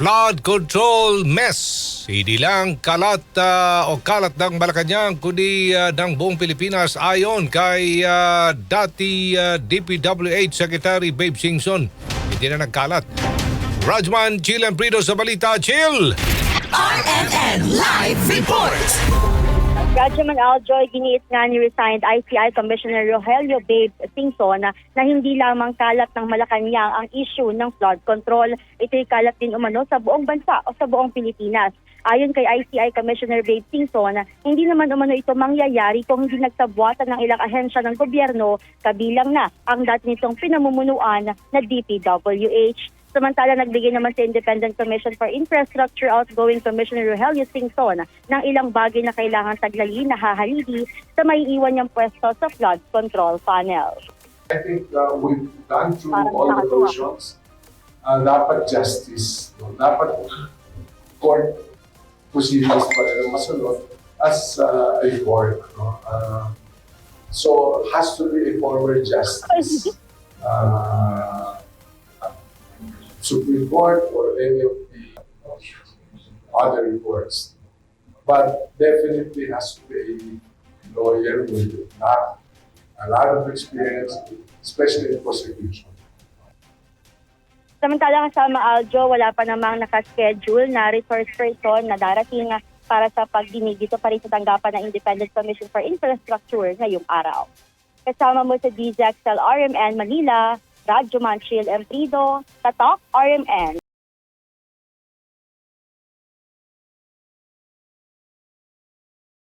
flood control mess. Hindi lang kalat ah, o kalat ng Malacanang kundi ah, ng buong Pilipinas ayon kay ah, dati ah, DPWH Secretary Babe Singson. Hindi na nagkalat. Rajman Chill and Prido sa balita. Chill! RMN Live Report! Radyoman Aljoy, giniit nga ni resigned ICI Commissioner Rogelio Babe Singson na, na hindi lamang kalat ng Malacanang ang issue ng flood control. Ito'y kalat din umano sa buong bansa o sa buong Pilipinas. Ayon kay ICI Commissioner Babe Singson, hindi naman umano ito mangyayari kung hindi nagsabuatan ng ilang ahensya ng gobyerno, kabilang na ang dati nitong pinamumunuan na DPWH. Samantala, nagbigay naman sa Independent Commission for Infrastructure outgoing Commissioner Rogelio Singson ng ilang bagay na kailangan taglalin na hahalili sa may iwan niyang pwesto sa flood control panel. I think uh, we've gone through Parang all the versions. Uh, dapat justice, no? dapat court proceedings pa rin ang masunod as uh, a court. No? Uh, so, has to be a former justice. Uh, Supreme Court or any of the other reports. But definitely has to be a lawyer with not a lot of experience, especially in prosecution. Samantala kasama Aljo, wala pa namang nakaschedule na resource person na darating para sa pagdinig dito pa rin sa tanggapan ng Independent Commission for Infrastructure ngayong araw. Kasama mo sa DZXL RMN Manila, Radyo Manchil Emprido, Tatok RMN